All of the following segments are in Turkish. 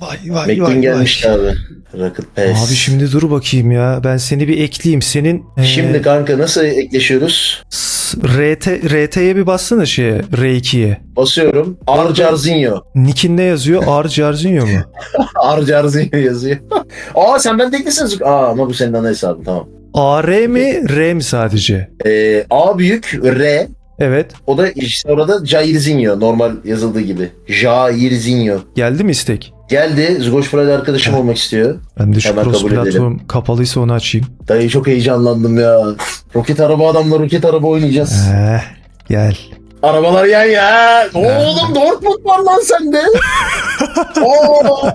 Vay vay McQueen vay gelmişti vay. abi. Rocket Pass. Abi şimdi dur bakayım ya. Ben seni bir ekleyeyim. Senin e, Şimdi kanka nasıl ekleşiyoruz? RT, RT'ye bir bassana şeye. R2'ye. Basıyorum. Arjarzinho. Nick'in ne yazıyor? Ar Jarzinho mu? Arjarzinho yazıyor. Aa sen bende eklesin. Aa ama bu senin ana hesabın tamam. AR mi? R mi sadece? Ee, A büyük R. Evet. O da işte orada Jairzinho normal yazıldığı gibi. Jairzinho. Geldi mi istek? Geldi. Zgoş Pride arkadaşım olmak istiyor. Ben de şu Hemen cross kabul edelim. platform kapalıysa onu açayım. Dayı çok heyecanlandım ya. Roket araba adamla roket araba oynayacağız. Eh, gel. Arabalar yan ya. Oğlum Dortmund var lan sende. Oo.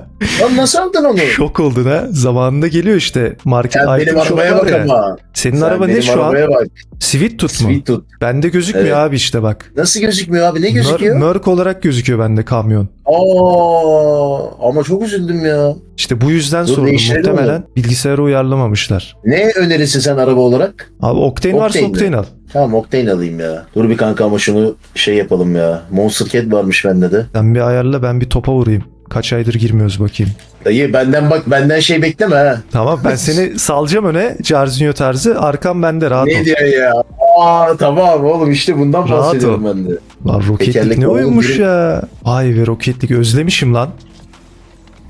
Lan nasıl aldın onu? Şok oldun ha. Zamanında geliyor işte. Market Sen benim item shop arabaya var bak ya. ama. Senin Sen araba ne benim şu an? arabaya bak. Sweet tut mu? Sweet tut. Bende gözükmüyor Evet. abi işte bak. Nasıl gözükmüyor abi? Ne gözüküyor? Merc olarak gözüküyor bende kamyon. Aa, ama çok üzüldüm ya. İşte bu yüzden Dur, sordum. değiştirelim Muhtemelen bilgisayara uyarlamamışlar. Ne önerirsin sen araba olarak? Abi Octane varsa Octane mi? Octane al. Tamam Octane alayım ya. Dur bir kanka ama şunu şey yapalım ya. Monster Cat varmış bende de. Sen bir ayarla ben bir topa vurayım. Kaç aydır girmiyoruz bakayım. Dayı benden bak benden şey bekleme ha. Tamam ben seni salacağım öne. Jarzinho tarzı. Arkam bende rahat ol. Ne diyor ya? Aa tamam oğlum işte bundan Rahat bahsediyorum ol. ben de. Lan roketlik Tekerlekli ne oğlum, oyunmuş biri- ya. Vay be roketlik özlemişim lan.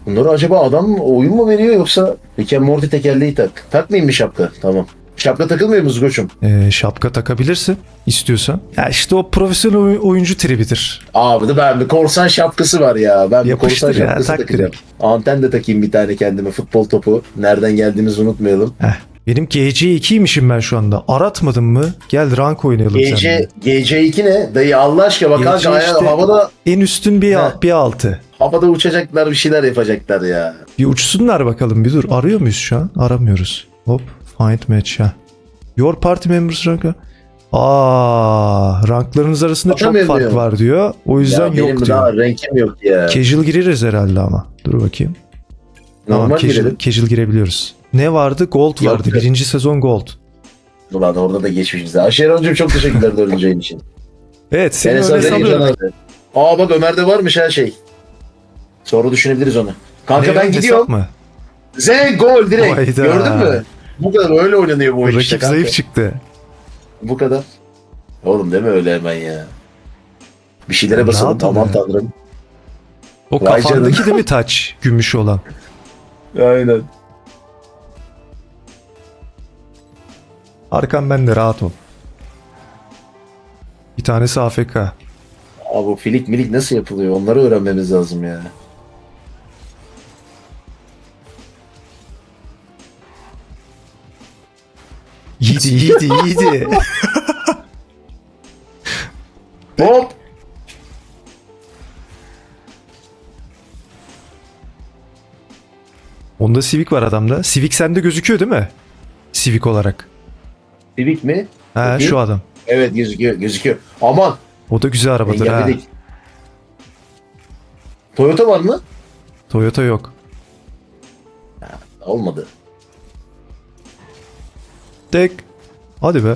Bunları acaba adam oyun mu veriyor yoksa Rick and Morty tekerleği tak. Takmayayım mı şapka? Tamam. Şapka takılmıyor mu Zgoç'um? Ee, şapka takabilirsin istiyorsan. Ya işte o profesyonel oy- oyuncu tribidir. Abi de ben bir korsan şapkası var ya. Ben bir Yapıştır korsan ya, şapkası tak takacağım. Anten de takayım bir tane kendime futbol topu. Nereden geldiğimizi unutmayalım. Heh. Benim GC2'ymişim ben şu anda. Aratmadın mı? Gel rank oynayalım GC, seninle. GC2 ne? Dayı Allah aşkına bak GC kanka ayağı işte- havada En üstün bir, alt, bir altı. havada uçacaklar bir şeyler yapacaklar ya. Bir uçsunlar bakalım bir dur. Arıyor muyuz şu an? Aramıyoruz. Hop. Find match ha. Your party members rank. Aa, ranklarınız arasında çok Atamıyorum fark diyor. var diyor. O yüzden ya yok daha diyor. renkim yok ya. Casual gireriz herhalde ama. Dur bakayım. Normal Tamam, casual, girelim. casual girebiliyoruz. Ne vardı? Gold Yok, vardı. yok. Birinci sezon Gold. Ulan orada da geçmişiz. Aşeroncum çok teşekkürler dördüncü ayın için. Evet seni öyle sana. Aa bak Ömer'de varmış her şey. Sonra düşünebiliriz onu. Kanka Ne, ben gidiyorum. mı? Z gol direkt. Hayda. Gördün mü? Bu kadar öyle oynanıyor bu oyun Rakip işte kanka. zayıf çıktı. Bu kadar. Oğlum deme öyle hemen ya. Bir şeylere Rahat basalım ya. tanrım. O Vay kafandaki canına. değil mi taç? Gümüş olan. Aynen. Arkam bende rahat ol. Bir tanesi AFK. Abi bu filik milik nasıl yapılıyor onları öğrenmemiz lazım ya. İyiydi iyiydi iyiydi. Hop. Onda Civic var adamda. Civic sende gözüküyor değil mi? Civic olarak. Filik mi? Ha Bakayım. şu adam. Evet gözüküyor gözüküyor. Aman. O da güzel arabadır ha. engelledik. Toyota var mı? Toyota yok. Olmadı. Tek. Hadi be.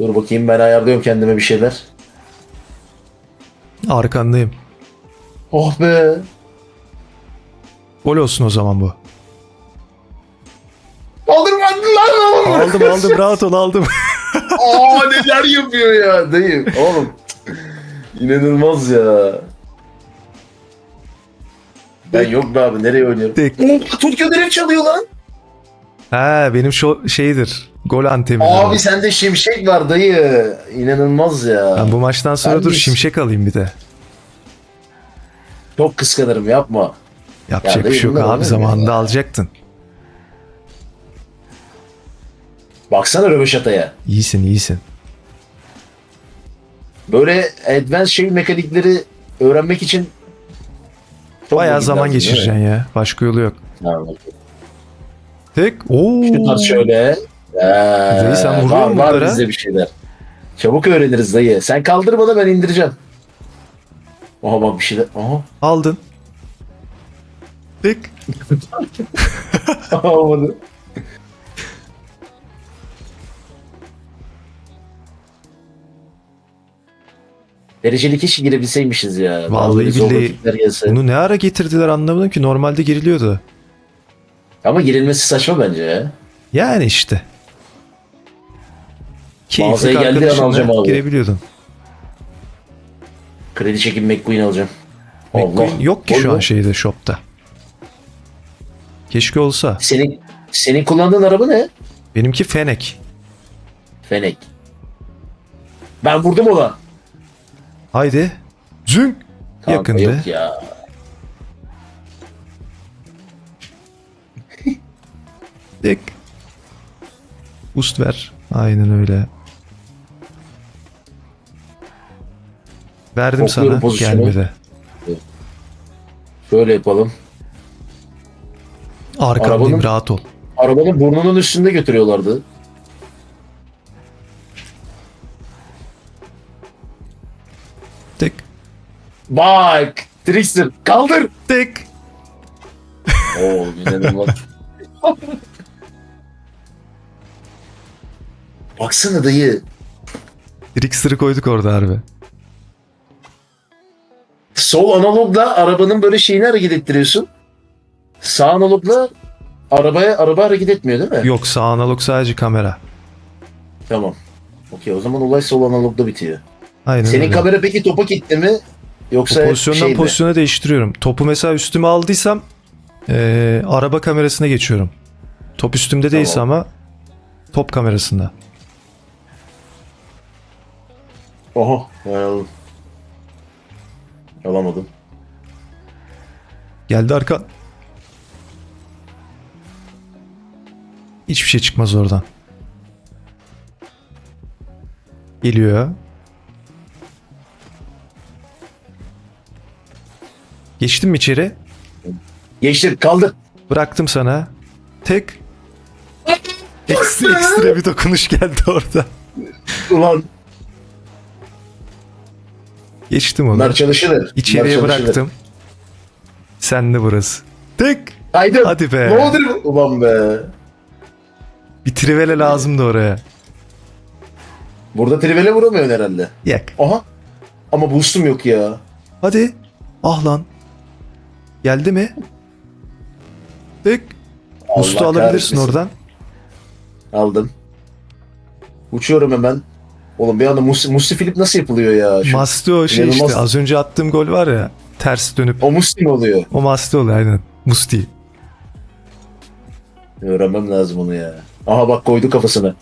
Dur bakayım ben ayarlıyorum kendime bir şeyler. Arkandayım. Oh be. Gol olsun o zaman bu. Kaldırmadın lan. Aldım aldım rahat ol aldım. Aa neler yapıyor ya dayı. Oğlum. İnanılmaz ya. Ben yok be abi nereye oynuyorum? Tek. Tokyo Drift çalıyor lan. Ha benim şu şeydir. Gol antemi. Abi sende şimşek var dayı. İnanılmaz ya. Ben bu maçtan sonra Ben dur şimşek alayım bir de. Çok kıskanırım yapma. Yapacak Ya bir şey yok abi zamanında ya? alacaktın. Baksana röveşataya. İyisin iyisin. Böyle advanced şey mekanikleri öğrenmek için Bayağı zaman geçireceksin ya. Başka yolu yok. Tamam. Tek. Oo. Şu tarz şöyle. Ee, Dayı sen vuruyor var, musun var bunlara? bizde bir şeyler. Çabuk öğreniriz dayı. Sen kaldır bana ben indireceğim. Aha bak bir şeyler. Aha. Aldın. Tek. Olmadı. Dereceli keşke girebilseymişiz ya. Vallahi billahi. Bunu ne ara getirdiler anlamadım ki. Normalde giriliyordu. Ama girilmesi saçma bence ya. Yani işte. Keyifli Mağazaya geldiği an arkadaşınla alacağım abi. girebiliyordun. Kredi çekim McQueen alacağım. Allah. McQueen yok ki şu an şeyde shopta. Keşke olsa. Senin, senin kullandığın araba ne? Benimki Fenek. Fenek. Ben vurdum ona. Haydi. Zünk. Kanka. Yok ya. Dik. Boost ver. Aynen öyle. Verdim Topluyorum sana. pozisyonu. Gelmedi. Şöyle yapalım. Arkamdayım Arabanın- rahat ol. Arabanın burnunun üstünde götürüyorlardı. Tık. Bak! Trickster kaldır! Tık. Oo inanılmaz. Baksana dayı. Trickster'ı koyduk orada harbi. Sol analogla arabanın böyle şeyini hareket ettiriyorsun. Sağ analogla arabaya araba hareket etmiyor değil mi? Yok sağ analog sadece kamera. Tamam. Okey o zaman olay sol analogda bitiyor. Aynen Senin öyle. kamera peki topa gitti mi? O Yoksa pozisyondan şey mi? pozisyona değiştiriyorum. Topu mesela üstüme aldıysam eee, araba kamerasına geçiyorum. Top üstümde değilse ama top kamerasında. Oha. Well. Alamadım. Geldi arka. Hiçbir şey çıkmaz oradan. Geliyor. Geçtim mi içeri? Geçtim kaldı. Bıraktım sana. Tek. Ekstra ekstra bir dokunuş geldi orada. Ulan Geçtim onu. bunlar çalışılır. İçeriye Bunlar çalışılır. bıraktım. Sen de burası. Tek. Haydi. Hadi be. Ne olur bu? Ulan be. Bir trivele lazımdı oraya. Burada trivele vuramıyorsun herhalde. Yak. Aha. Ama boostum yok ya. Hadi. Ah lan. Geldi mi? Boost'u Allah alabilirsin kahretmesin. oradan. Aldım. Uçuyorum hemen. Oğlum bir anda Musti, Musti Filip nasıl yapılıyor ya? Şu- Masti o şey inanılmaz- işte. Az önce attığım gol var ya. Ters dönüp. o Musti mi oluyor? O Masti oluyor aynen. Musti. Öğrenmem lazım onu ya. Aha bak koydu kafasına.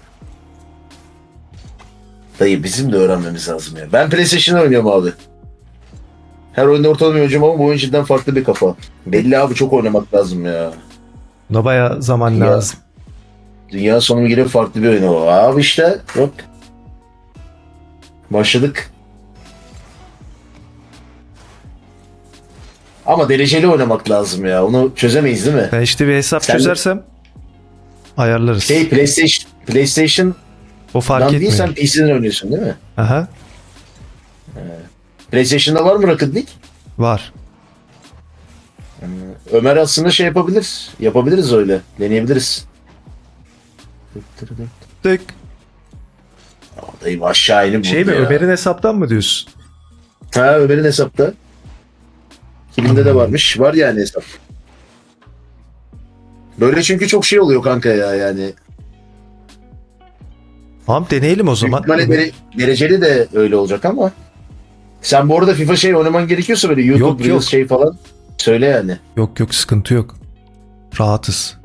Dayı bizim de öğrenmemiz lazım ya. Ben PlayStation oynuyorum abi. Her oyunda ortalama oynuyorum ama bu oyun cidden farklı bir kafa. Belli abi çok oynamak lazım ya. Buna baya zaman Ya. lazım. Dünya sonu gibi farklı bir oyun o. Abi işte bak. Başladık. Ama dereceli oynamak lazım ya. Onu çözemeyiz değil mi? Ben işte bir hesap Sen de- çözersem ayarlarız. Şey PlayStation PlayStation'dan o fark değil etmiyor. sen PC'den oynuyorsun değil mi? Aha. PlayStation'da var mı Rocket League? Var. Ömer aslında şey yapabilir. Yapabiliriz öyle. Deneyebiliriz. Tek. Dayım aşağı inip Şey mi ya. Ömer'in hesaptan mı diyorsun? Ha Ömer'in hesapta. Kiminde de varmış. Var yani hesap. Böyle çünkü çok şey oluyor kanka ya yani. Tamam deneyelim o Büyük zaman. ihtimalle dere- dereceli de öyle olacak ama. Sen bu arada FIFA şey oynaman gerekiyorsa böyle YouTube Yok, Reels yok. şey falan söyle yani. Yok yok sıkıntı yok. Rahatız.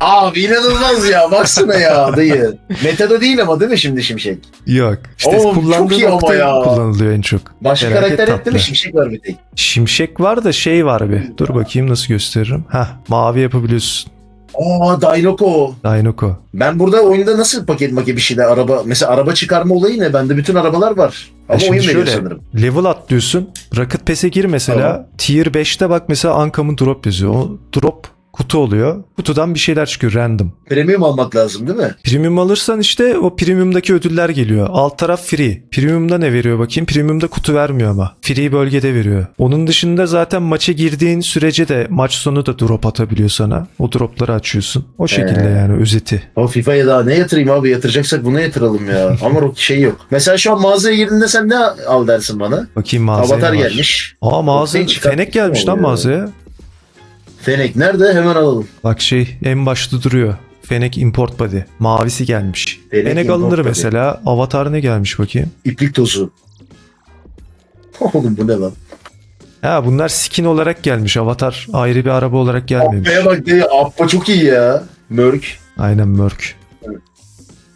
Abi inanılmaz ya baksana ya dayı. Metada değil ama değil mi şimdi Şimşek? Yok. İşte Oğlum, çok iyi ama nokta ya. kullanılıyor en çok. Başka Felaket karakter etti tatlı. mi Şimşek var bir tek. Şimşek var da şey var bir. Dur bakayım nasıl gösteririm. Heh mavi yapabiliyorsun. Aa Dynoko. Dynoko. Ben burada oyunda nasıl paket maket bir şeyler araba mesela araba çıkarma olayı ne? Bende bütün arabalar var. Ama şimdi oyun veriyor şöyle, sanırım. Level atlıyorsun. Rocket Pass'e gir mesela. Tier 5'te bak mesela Uncommon Drop yazıyor. O drop kutu oluyor. Kutudan bir şeyler çıkıyor random. Premium almak lazım değil mi? Premium alırsan işte o premiumdaki ödüller geliyor. Alt taraf free. Premiumda ne veriyor bakayım? Premiumda kutu vermiyor ama. Free bölgede veriyor. Onun dışında zaten maça girdiğin sürece de maç sonu da drop atabiliyor sana. O dropları açıyorsun. O şekilde Ee. yani özeti. O FIFA'ya daha ne yatırayım abi yatıracaksak buna yatıralım ya. Ama o şey yok. Mesela şu an mağazaya girdiğinde sen ne al dersin bana? Bakayım mağazaya Avatar gelmiş. Aa mağaza Fenek gelmiş lan mağazaya. Fenek nerede? Hemen alalım. Bak şey en başta duruyor. Fenek import body. Mavisi gelmiş. Fenek Fenek, import alınır body. mesela. Avatar ne gelmiş bakayım. İplik tozu. Oğlum bu ne lan? Ha bunlar skin olarak gelmiş. Avatar ayrı bir araba olarak gelmemiş. Appa'ya bak diye Appa çok iyi ya. Mörk. Aynen Mörk.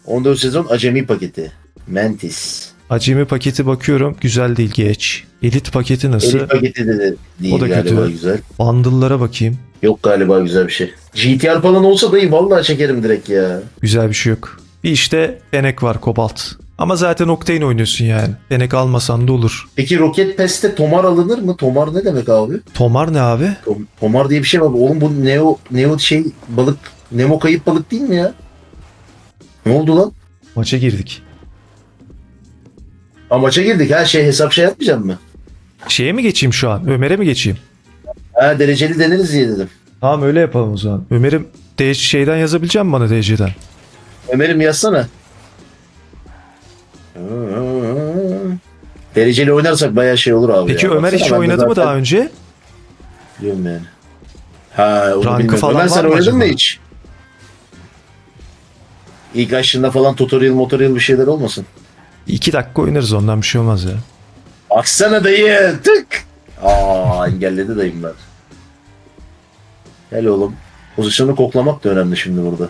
14 sezon acemi paketi. Mantis. Acemi paketi bakıyorum. Güzel değil geç. Elit paketi nasıl? Elit paketi de, de değil O da galiba kötü. güzel. Bundle'lara bakayım. Yok galiba güzel bir şey. GTR falan olsa dayı vallahi çekerim direkt ya. Güzel bir şey yok. Bir işte Fenek var Kobalt. Ama zaten Octane oynuyorsun yani. Fenek almasan da olur. Peki Rocket Pass'te Tomar alınır mı? Tomar ne demek abi? Tomar ne abi? Tom- Tomar diye bir şey var. Oğlum bu Neo Neo şey balık Nemo kayıp balık değil mi ya? Ne oldu lan? Maça girdik. Amaça girdik. Her şey hesap şey yapmayacak mı? Şeye mi geçeyim şu an? Ömer'e mi geçeyim? Ha dereceli deneriz diye dedim. Tamam öyle yapalım o zaman. Ömer'im D- şeyden yazabilecek mi bana DC'den? Ömer'im yazsana. Dereceli oynarsak bayağı şey olur abi. Peki ya. Ömer Baksana hiç ben de oynadı mı zaten daha önce? Biliyorum yani. Ha onu Rankı bilmiyorum. falan Ömer sen mı oynadın mı acaba? hiç? İlk açtığında falan tutorial motorial bir şeyler olmasın. İki dakika oynarız ondan bir şey olmaz ya. Aksana dayı tık. Aa engelledi dayım ben. Gel oğlum. Pozisyonu koklamak da önemli şimdi burada.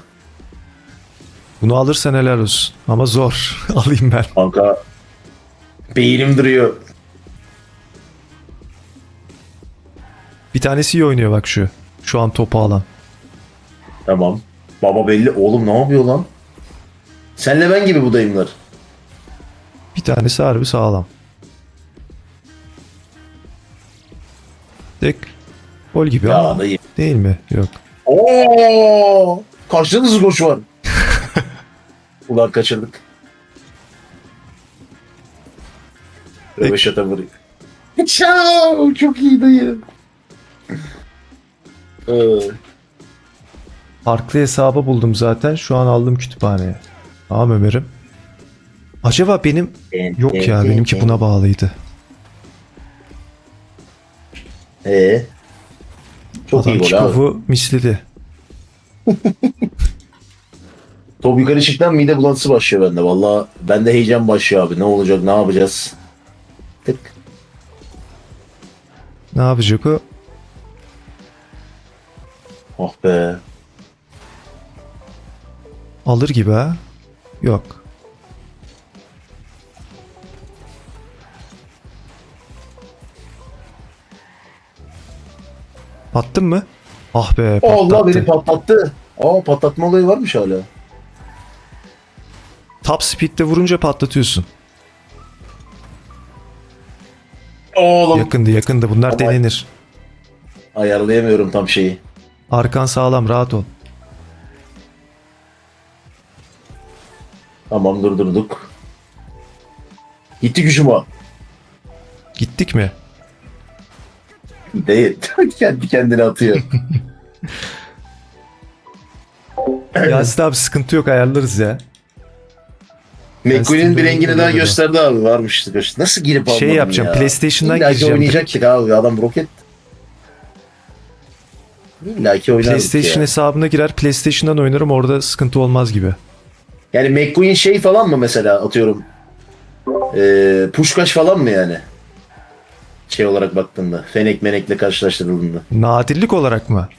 Bunu alırsan helal olsun. Ama zor. Alayım ben. Kanka beynim duruyor. Bir tanesi iyi oynuyor bak şu. Şu an topu alan. Tamam. Baba belli. Oğlum ne yapıyor lan? Senle ben gibi bu dayımlar. Bir tanesi harbi sağlam. Tek gol gibi Ya ama dayı. değil mi? Yok. Oo! Karşıda da koş var. Ulan kaçırdık. Röveşata vuruyor. Ciao! Çok iyi dayı. Ee, Farklı hesabı buldum zaten. Şu an aldım kütüphaneye. Tamam Ömer'im. Acaba benim... Yok ya benimki buna bağlıydı. Ee, çok Adam iyi gol abi. Çikov'u misledi. Top yukarı çıktan mide bulantısı başlıyor bende. Valla bende heyecan başlıyor abi. Ne olacak ne yapacağız? Tık. Ne yapacak o? Oh be. Alır gibi ha? Yok. Attın mı? Ah be patlattı. Allah beni patlattı. Aa patlatma olayı varmış hala. Top speed'de vurunca patlatıyorsun. Oğlum. Yakındı yakındı bunlar Ama- denenir. Ayarlayamıyorum tam şeyi. Arkan sağlam rahat ol. Tamam durdurduk. Gitti gücüm o. Gittik mi? Değil. Kendi kendine atıyor. Yasin abi sıkıntı yok ayarlarız ya. McQueen'in bir rengini daha gösterdi abi. Varmış. Nasıl girip almadım Şey yapacağım, ya? PlayStation'dan İlla ki gireceğim oynayacaktık abi. Adam roket. İlla ki oynardık PlayStation ya. hesabına girer PlayStation'dan oynarım orada sıkıntı olmaz gibi. Yani McQueen şey falan mı mesela atıyorum? Ee, puşkaş falan mı yani? Şey olarak baktığında. Fenek menekle karşılaştırıldığında. Nadirlik olarak mı?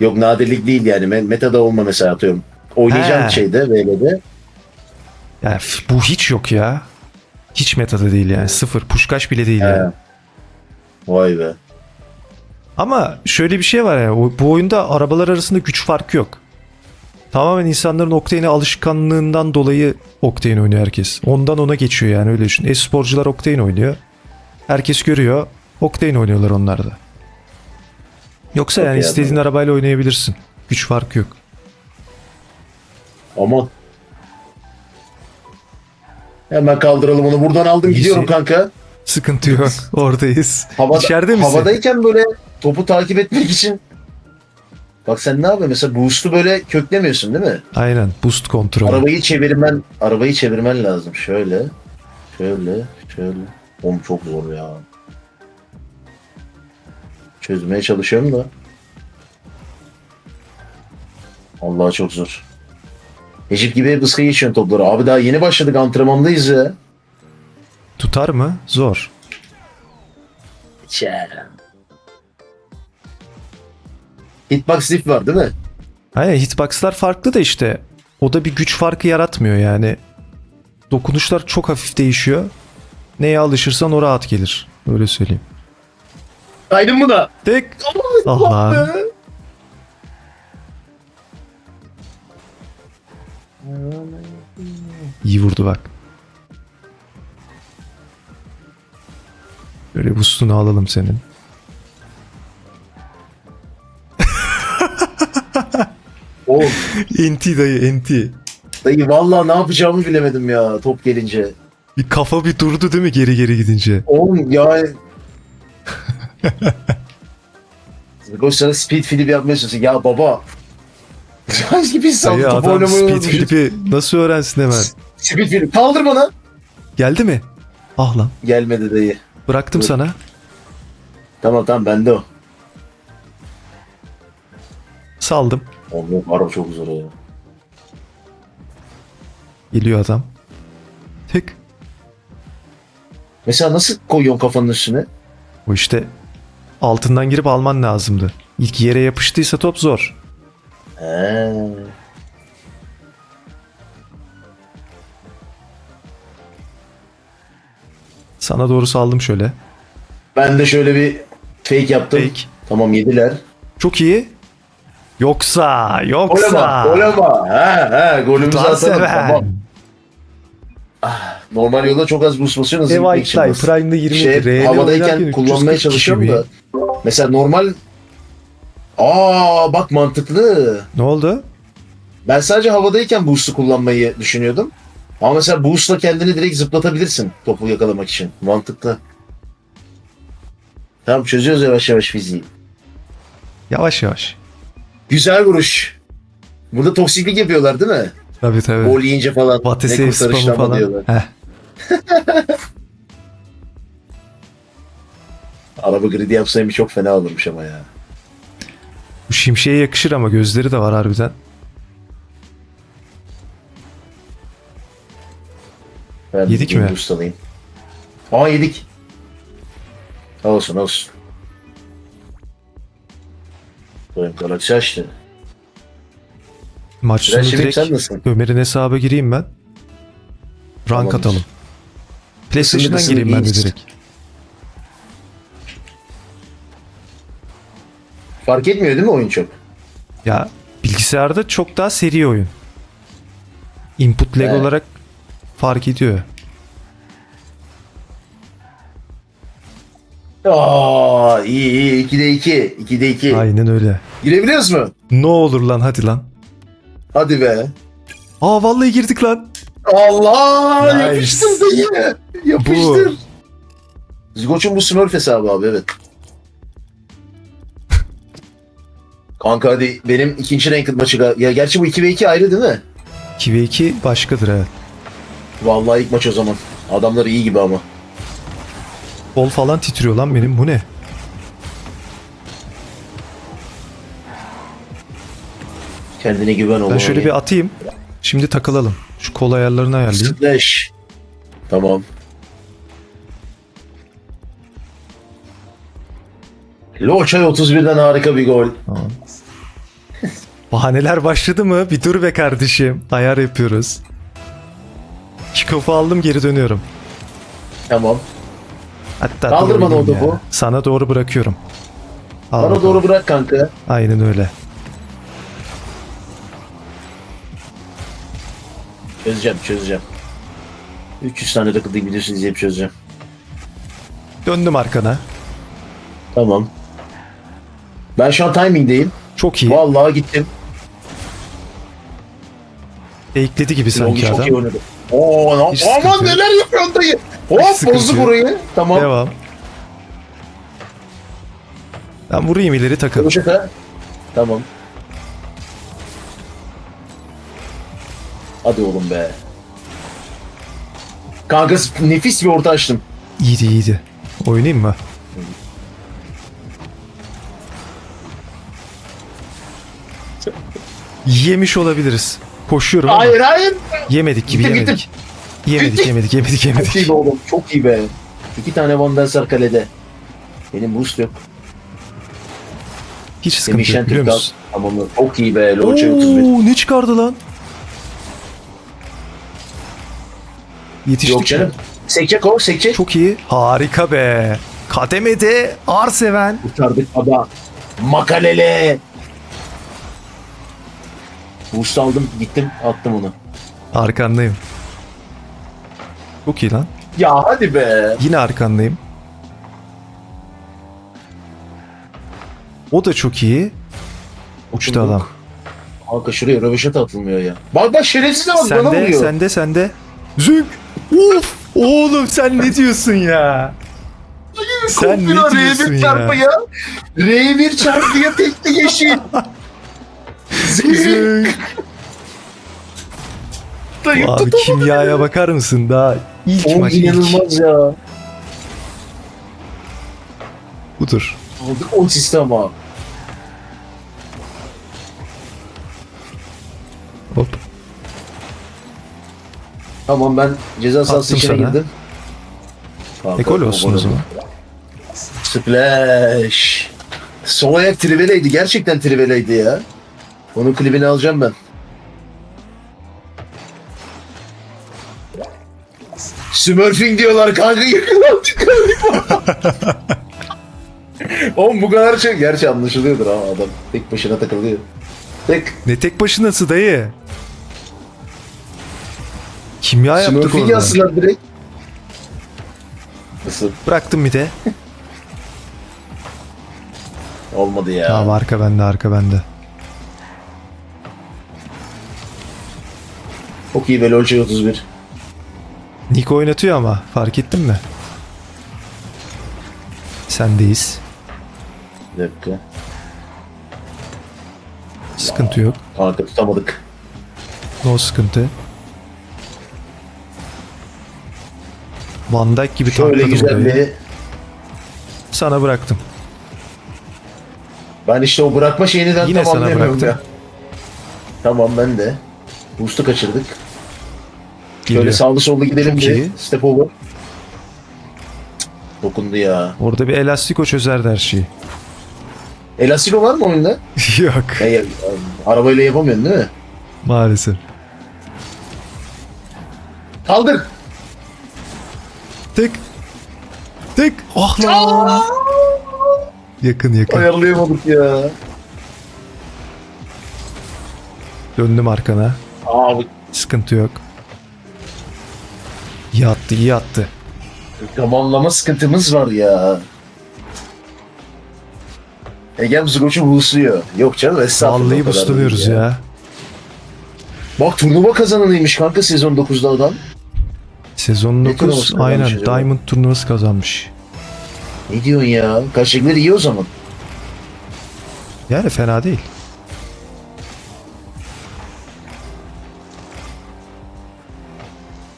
Yok nadirlik değil yani. Me- Metada olma mesela atıyorum. Oynayacağın He. şeyde VL'de. Yani f- bu hiç yok ya. Hiç metada değil yani. Sıfır. Puşkaş bile değil He. yani. Vay be. Ama şöyle bir şey var ya. o- Bu oyunda arabalar arasında güç farkı yok. Tamamen insanların Octane'e alışkanlığından dolayı Octane oynuyor herkes. Ondan ona geçiyor yani öyle düşün. E-sporcular Octane oynuyor. Herkes görüyor. Octane oynuyorlar onlar da. Yoksa Çok yani iyi istediğin anladım. arabayla oynayabilirsin. Güç farkı yok. Aman. Hemen kaldıralım onu. Buradan aldım İyisi. gidiyorum kanka. Sıkıntı yok. Oradayız. Havada, İçeride misin? Havadayken böyle topu takip etmek için Bak sen ne yapıyorsun? Mesela boost'u böyle köklemiyorsun değil mi? Aynen. Boost kontrol. Arabayı çevirmen, arabayı çevirmen lazım. Şöyle, şöyle, şöyle. Oğlum çok zor ya. Çözmeye çalışıyorum da. Allah çok zor. Ecip gibi bıska geçiyorsun topları. Abi daha yeni başladık antrenmandayız ya. Tutar mı? Zor. Hitbox lift var değil mi? Aynen hitboxlar farklı da işte. O da bir güç farkı yaratmıyor yani. Dokunuşlar çok hafif değişiyor. Neye alışırsan o rahat gelir. Öyle söyleyeyim. Aydın mı da? Tek. Allah'ım. İyi vurdu bak. Böyle boostunu alalım senin. Oğlum Enti dayı enti. dayı vallahi ne yapacağımı bilemedim ya top gelince. Bir kafa bir durdu değil mi geri geri gidince? Oğlum. Koş sana speed flip yapmaya çalışıyorsun. Ya baba. Sanki gibi Dayı top adam speed flip'i nasıl öğrensin hemen? Speed flip. Kaldır bana. Geldi mi? Ah lan. Gelmedi dayı. Bıraktım Dur. sana. Tamam tamam bende o. Saldım. Oğlum araba çok zor ya. Geliyor adam. Tık. Mesela nasıl koyuyorsun kafanın üstüne? O işte altından girip alman lazımdı. İlk yere yapıştıysa top zor. He. Sana doğru saldım şöyle. Ben de şöyle bir fake yaptım. Fake. Tamam yediler. Çok iyi. Yoksa, Gol yoksa. ama, gol ama. He he golümüzü atalım. Tamam. Normal yolda çok az boost basıyorsun. hızlı Eva bas. Prime'da 20 şey, RL havadayken kullanmaya 342 çalışıyorum da. Mesela normal Aa bak mantıklı. Ne oldu? Ben sadece havadayken boost'u kullanmayı düşünüyordum. Ama mesela boost'la kendini direkt zıplatabilirsin topu yakalamak için. Mantıklı. Tamam çözüyoruz yavaş yavaş fiziği. Yavaş yavaş. Güzel vuruş. Burada toksiklik yapıyorlar değil mi? Tabii tabii. Gol yiyince falan. What ne kurtarışlanma falan. diyorlar. Heh. Araba gridi yapsaymış çok fena olurmuş ama ya. Bu şimşeğe yakışır ama gözleri de var harbiden. Ben Yedik mi? Boost alayım. Aa yedik. Olsun olsun. Benim galaksi açtı. Maç sonu direkt? Ömer'in hesaba gireyim ben. Rank Tamamdır. atalım. PlayStation'dan gireyim ben de direkt. Fark etmiyor değil mi oyun çok? Ya bilgisayarda çok daha seri oyun. Input lag Evet. olarak fark ediyor. Aa iyi iyi 2'de 2. 2'de 2. Aynen öyle. Girebiliyoruz mu? Ne olur lan hadi lan. Hadi be. Aa vallahi girdik lan. Allah Nice. yapıştır dayı. Yapıştır. Zgoç'un bu Smurf hesabı abi evet. Kanka hadi benim ikinci ranked maçı. Ya gerçi bu 2 ve 2 ayrı değil mi? 2 ve 2 başkadır evet. Vallahi ilk maç o zaman. Adamlar iyi gibi ama. Kol falan titriyor lan benim bu ne? Kendine güven ol. Ben şöyle bir atayım. Şimdi takılalım. Şu kol ayarlarını ayarlayayım. Splash. Tamam. Loçay 31'den harika bir gol. Tamam. Bahaneler başladı mı? Bir dur be kardeşim. Ayar yapıyoruz. Kickoff'u aldım geri dönüyorum. Tamam. Hatta Kaldır dur bana o oynayayım topu. ya. Sana doğru bırakıyorum. Al Bana bakalım. doğru bırak kanka. Aynen öyle. Çözeceğim çözeceğim. 300 tane League videosu izleyip çözeceğim. Döndüm arkana. Tamam. Ben şu an timing'deyim. Çok iyi. Vallahi gittim. Ekledi gibi sanki çok iyi adam. oynadı. Oo, ne- Hiç aman sıkıntı yok. neler yapıyorsun dayı. Hop sıkıntı bozdu yok. burayı. Tamam. Devam. Ben vurayım ileri takıl. Tamam. Hadi oğlum be. Kanka nefis bir orta açtım. İyiydi iyiydi. Oynayayım mı? Yemiş olabiliriz. Koşuyorum ama Hayır hayır. yemedik gibi Gittim, yemedik. Yemedik yemedik yemedik Çok iyi yemedik. be oğlum. Çok iyi be. İki tane Van der Sar kalede. Benim boost yok. Hiç Semih sıkıntı yok biliyor Şentürk musun? Tamam? Çok iyi be. Loçe 31. Oo, ne çıkardı lan? Yetiştik Yok mi? canım. Sekecek o sekecek. Çok iyi. Harika be. Kademede Arseven. Kurtardık baba. Makalele. Boost aldım gittim attım onu. Arkandayım. Çok iyi lan. Ya hadi be. Yine arkandayım. O da çok iyi. Uçtu adam. Kanka şuraya röveşata atılmıyor ya. Bak bak şerefsize bak bana Sende, vuruyor. sende, sende. Zünk. Uf. Oğlum sen ne diyorsun ya? Sen ne diyorsun R1 çarpı ya? ya. R1 çarpıya tekli yeşil. Dayı Abi kimyaya ya. bakar mısın daha ilk O maç ilk. inanılmaz ya. Budur. Aldık o sistem ha. Tamam ben ceza sahası içine sana. girdim. Kanka, Ekol olsun o zaman. Splash. Sol ayak triveleydi. Gerçekten triveleydi ya. Onun klibini alacağım ben. Smurfing diyorlar kanka yakalandık galiba. Oğlum bu kadar şey gerçi anlaşılıyordur ama adam tek başına takılıyor. Tek Ne tek başınası dayı? Kimya yaptık orada. yazsınlar direkt. Nasıl? Bıraktım bir de. Olmadı ya. Tamam arka bende arka bende. Çok iyi be LoL 31. Nick oynatıyor ama fark ettin mi? Sendeyiz. Bir dakika. Sıkıntı yok. Kanka tutamadık. No sıkıntı. Van Dijk gibi Şöyle tankladım güzel bir... Sana bıraktım. Ben işte o bırakma şeyini de Yine sana anlayamıyorum bıraktım. ya. Tamam ben de. Boost'u kaçırdık. Geliyor. Şöyle sağlı sollu gidelim Çok bir. iyi. Step over. Dokundu ya. Orada bir elastiko çözerdi her şeyi. Elastiko var mı oyunda? Yok. Ya, ya, arabayla yapamıyorsun değil mi? Maalesef. Kaldır. Tık. Tık. Ah lan. Yakın yakın. Ayarlayamadık ya. Döndüm arkana. Abi Sıkıntı yok. İyi attı iyi attı. zamanlama sıkıntımız var ya. Egem Zgoç'u boostluyor. Yok canım estağfurullah. Vallahi değil ya. Bak turnuva kazananıymış kanka sezon 9'da adam. Sezon Ne 9 turnuvası kazanmış aynen acaba? Diamond turnuvası kazanmış. Ne diyorsun ya? Kaşıkları iyi o zaman. Yani fena değil.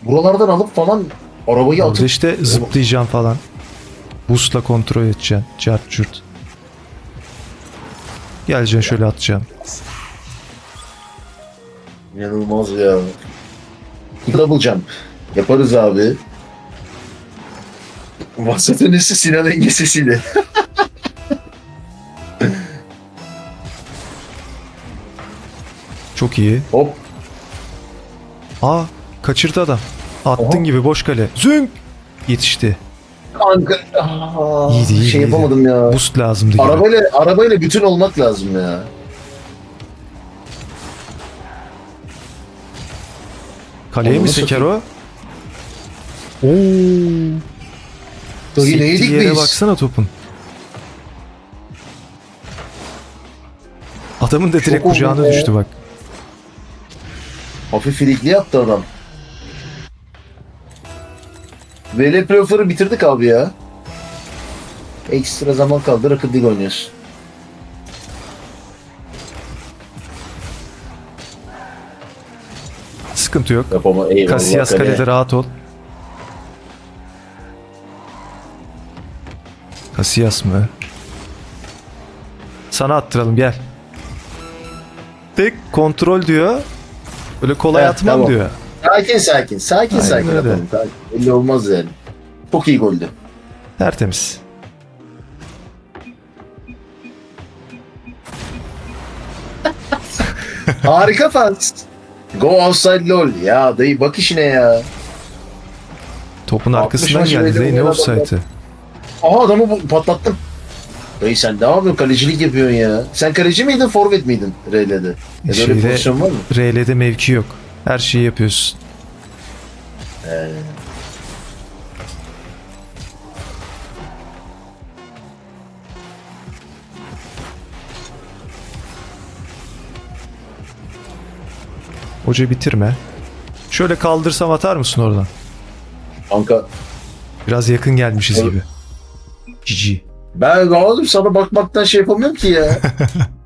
Buralardan alıp falan arabayı Orada atıp işte zıplayacaksın falan. Boost'la kontrol edeceksin. Cart curt. Geleceksin şöyle atacaksın. inanılmaz ya. Double jump. Yaparız abi. Vasatın üstü Sinan Engin sesiyle. Çok iyi. Hop. Aa kaçırdı adam. Attın Oha. gibi boş kale. Zünk! Yetişti. Kanka. Aa, İyiydi, iyiydi, şey iyiydi. yapamadım ya. Boost lazımdı gibi. Arabayla, arabayla bütün olmak lazım ya. Kaleye mi Ananı seker o? Oo. Dayı Sektiği neydik yere baksana topun. Adamın da direkt Çok oldu kucağına be. düştü bak. Hafif frikli yaptı adam. Vele playoff'ları bitirdik abi ya. Ekstra zaman kaldı. Rocket League oynuyoruz. Sıkıntı yok. Yapama eyvallah. Casillas kale. kalede rahat ol. Casillas mı? Sana attıralım gel. Tek kontrol diyor. Öyle kolay Heh, atmam tamam. diyor. Sakin sakin. Sakin Aynen sakin öyle. Sakin. Belli olmaz yani. Çok iyi goldü. Tertemiz. Harika pas. Go outside lol. Ya dayı bak işine ya. Topun 60 arkasından maç geldi. öyle ne oynadı offside'ı? Aha adamı bu- patlattım. Dayı sen ne yapıyorsun? Kalecilik yapıyorsun ya. Sen kaleci miydin, forvet miydin RL'de? Ya da öyle Şeyde- pozisyon var mı? RL'de mevki yok. Her şeyi yapıyorsun. Hoca bitirme. Şöyle kaldırsam atar mısın oradan? kanka Biraz yakın gelmişiz Evet. gibi. Cici. ben oğlum sana bakmaktan şey yapamıyorum ki ya.